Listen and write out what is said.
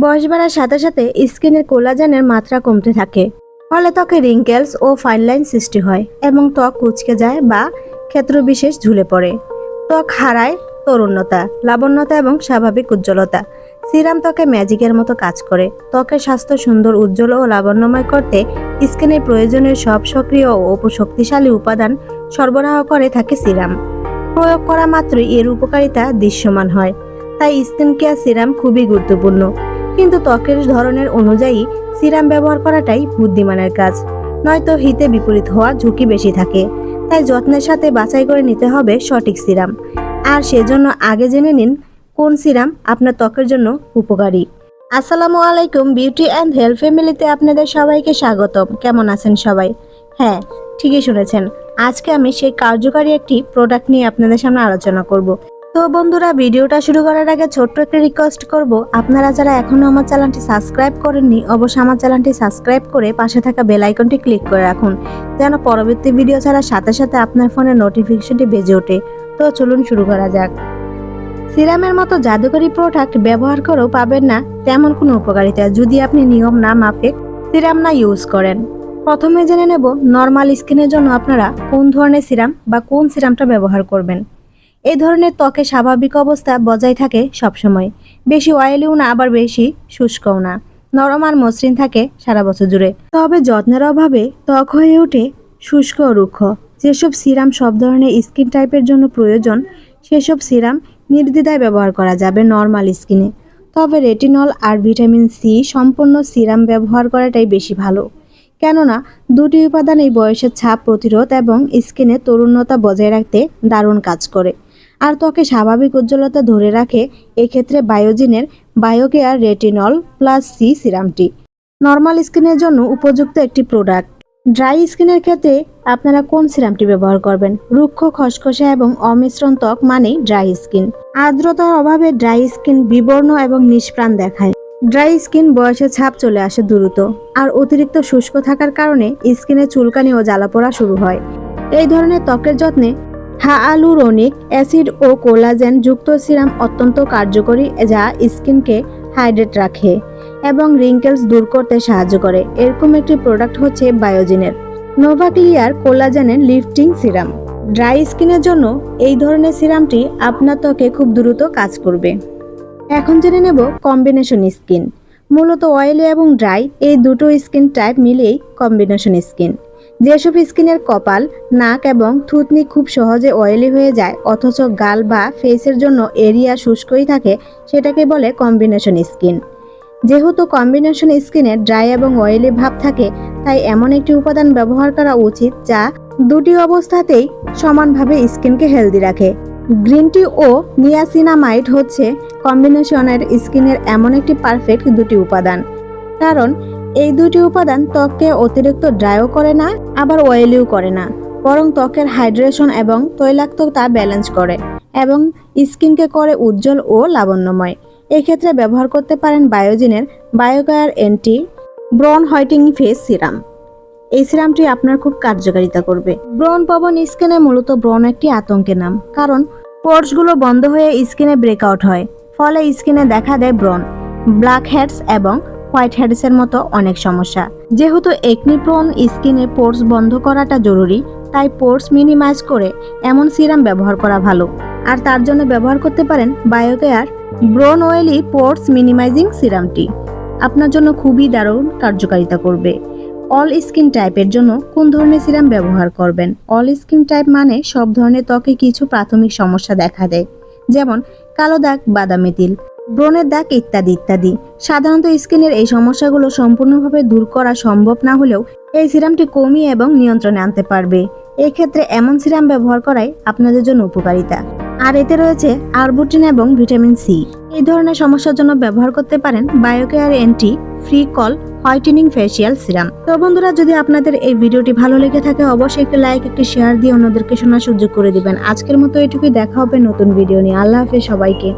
বয়স বাড়ার সাথে সাথে স্কিনের কোলাজেনের মাত্রা কমতে থাকে। ফলে ত্বকে রিঙ্কেলস ও ফাইন লাইন সৃষ্টি হয় এবং ত্বক কুচকে যায় বা ক্ষেত্রবিশেষ ঝুলে পড়ে। ত্বক হারায় তরুণতা, লাবণ্যতা এবং স্বাভাবিক উজ্জ্বলতা। সিরাম ত্বকে ম্যাজিকের মতো কাজ করে। ত্বকের স্বাস্থ্য সুন্দর, উজ্জ্বল ও লাবণ্যময় করতে স্কিনের প্রয়োজনীয় সব সক্রিয় ও শক্তিশালী উপাদান সরবরাহ করে থাকে সিরাম। প্রয়োগ করা মাত্রই এর উপকারিতা দৃশ্যমান হয়। তাই স্কিন কেয়ার সিরাম খুবই গুরুত্বপূর্ণ। কিন্তু ত্বকের ধরনের অনুযায়ী সিরাম ব্যবহার করাটাই বুদ্ধিমানের কাজ। নয়তো হিতে বিপরীত হওয়া ঝুঁকি বেশি থাকে। তাই যত্নের সাথে বাছাই করে নিতে হবে সঠিক সিরাম। আর সেজন্য আগে জেনে নিন, কোন সিরাম আপনার ত্বকের জন্য উপকারী। আসসালামু আলাইকুম, বিউটি অ্যান্ড হেলথ ফ্যামিলিতে আপনাদের সবাইকে স্বাগতম। কেমন আছেন সবাই? হ্যাঁ ঠিকই শুনেছেন। আজকে আমি সেই কার্যকারী একটি প্রোডাক্ট নিয়ে আপনাদের সামনে আলোচনা করব। তো বন্ধুরা, ভিডিওটা শুরু করার আগে ছোট্ট একটা রিকোয়েস্ট করব। আপনারা যারা এখনও আমার চ্যানেলটি সাবস্ক্রাইব করেননি, অবশ্যই আমার চ্যানেলটি সাবস্ক্রাইব করে পাশে থাকা বেল আইকনটি ক্লিক করে রাখুন। যেন পরবর্তী ভিডিও ছাড়ার সাথে সাথে আপনার ফোনে নোটিফিকেশনটি বেজে ওঠে। তো চলুন শুরু করা যাক। সিরামের মতো জাদুকরী প্রোডাক্ট ব্যবহার করেও পাবেন না তেমন কোনো উপকারিতা যদি আপনি নিয়ম না মাফিক সিরাম না ইউজ করেন। প্রথমে জেনে নেব নর্মাল স্কিনের জন্য আপনারা কোন ধরনের সিরাম বা কোন সিরামটা ব্যবহার করবেন। এই ধরনের ত্বকে স্বাভাবিক অবস্থা বজায় থাকে সবসময়। বেশি অয়েলিও না, আবার বেশি শুষ্কও না। নরম আর মসৃণ থাকে সারা বছর জুড়ে। তবে যত্নের অভাবে ত্বক হয়ে ওঠে শুষ্ক ও রুক্ষ। যেসব সিরাম সব ধরনের স্কিন টাইপের জন্য প্রয়োজন, সেসব সিরাম নির্দ্বিধায় ব্যবহার করা যাবে নর্মাল স্কিনে। তবে রেটিনল আর ভিটামিন সি সম্পন্ন সিরাম ব্যবহার করাটাই বেশি ভালো। কেননা, দুটি উপাদান এই বয়সের ছাপ প্রতিরোধ এবং স্কিনে তরুণতা বজায় রাখতে দারুণ কাজ করে। আর ত্বকে স্বাভাবিক উজ্জ্বলতা ধরে রাখে, এক্ষেত্রে বায়োজিনের বায়োকেয়ার রেটিনল প্লাস সি সিরামটি। নর্মাল স্কিনের জন্য উপযুক্ত একটি প্রোডাক্ট। ড্রাই স্কিনের ক্ষেত্রে আপনারা কোন সিরামটি ব্যবহার করবেন? রুক্ষ, খসখসে এবং অমিশ্রণ ত্বক মানেই ড্রাই স্কিন। আর্দ্রতার অভাবে ড্রাই স্কিন বিবর্ণ এবং নিষ্প্রাণ দেখায়। ড্রাই স্কিন বয়সে ছাপ চলে আসে দ্রুত, আর অতিরিক্ত শুষ্ক থাকার কারণে স্কিনে চুলকানি ও জ্বালাপোড়া শুরু হয়। এই ধরনের ত্বকের যত্নে হাআলুরোনিক অ্যাসিড ও কোলাজেন যুক্ত সিরাম অত্যন্ত কার্যকরী, যা স্কিনকে হাইড্রেট রাখে এবং রিঙ্কেলস দূর করতে সাহায্য করে। এরকম একটি প্রোডাক্ট হচ্ছে বায়োজিনের। নোভা ক্লিয়ার কোলাজেনের লিফটিং সিরাম। ড্রাই স্কিনের জন্য এই ধরনের সিরামটি আপনার ত্বকে খুব দ্রুত কাজ করবে। এখন জেনে নেব কম্বিনেশন স্কিন। মূলত অয়েলি এবং ড্রাই এই দুটো স্কিন টাইপ মিলিয়েই কম্বিনেশন স্কিন। যেসব স্কিনের কপাল, নাক এবং থুতনি খুব সহজে অয়েলি হয়ে যায়, অথচ গাল বা ফেসের জন্য এরিয়া শুষ্কই থাকে, সেটাকে বলে কম্বিনেশন স্কিন যেহেতু কম্বিনেশন স্কিনে ড্রাই এবং অয়েলি ভাব থাকে, তাই এমন একটি উপাদান ব্যবহার করা উচিত যা দুটি অবস্থাতেই সমানভাবে স্কিনকে হেলদি রাখে। গ্রিন টি ও নিয়াসিনামাইড হচ্ছে কম্বিনেশনের স্কিনের এমন একটি পারফেক্ট দুটি উপাদান। কারণ এই দুটি উপাদান ত্বককে অতিরিক্ত ড্রাইও করে না আবার অয়েলিও করে না, বরং ত্বকের হাইড্রেশন এবং তৈলাক্ততা ব্যালেন্স করে এবং স্কিনকে করে উজ্জ্বল ও লাবণ্যময়। এক্ষেত্রে ব্যবহার করতে পারেন বায়োজিনের বায়োকায়ার এন্টি ব্রন হোয়াইটিং ফেস সিরাম এই সিরামটি আপনার খুব কার্যকারিতা করবে। ব্রন পবন স্কিনে মূলত ব্রন একটি আতঙ্কের নাম, কারণ পোর্সগুলো বন্ধ হয়ে স্কিনে ব্রেকআউট হয়, ফলে স্কিনে দেখা দেয় ব্রন ব্ল্যাক হেডস এবং হোয়াইট হেডসের মতো অনেক সমস্যা। যেহেতু একনি প্রোন স্কিনে পোর্স বন্ধ করাটা জরুরি, তাই পোর্স মিনিমাইজ করে এমন সিরাম ব্যবহার করা ভালো। আর তার জন্য ব্যবহার করতে পারেন বায়োকেয়ার ব্রোন অয়েলি পোর্স মিনিমাইজিং সিরামটি। আপনার জন্য খুবই দারুণ কার্যকারিতা করবে। অল স্কিন টাইপের জন্য কোন ধরনের সিরাম ব্যবহার করবেন? অল স্কিন টাইপ মানে সব ধরনের ত্বকে কিছু প্রাথমিক সমস্যা দেখা দেয়, যেমন কালো দাগ, বাদামি তিল। ব্রণের দাগ ইত্যাদি ইত্যাদি। সাধারণত স্কিনের এই সমস্যাগুলো সম্পূর্ণভাবে দূর করা সম্ভব না হলেও এই সিরামটি কমিয়ে এবং নিয়ন্ত্রণে আনতে পারবে। এক্ষেত্রে এমন সিরাম ব্যবহার করাই আপনাদের জন্য উপকারিতা। আর এতে রয়েছে আরবুটিন এবং ভিটামিন সি। এই ধরনের সমস্যার জন্য ব্যবহার করতে পারেন Biocare anti freckle whitening facial serum. তো বন্ধুরা, যদি আপনাদের এই ভিডিওটি ভালো লেগে থাকে, অবশ্যই একটি লাইক, একটি শেয়ার দিয়ে অন্যদেরকে শোনার সুযোগ করে দিবেন। আজকের মতো এটুকুই, দেখা হবে নতুন ভিডিও নিয়ে। আল্লাহ হাফেজ সবাইকে।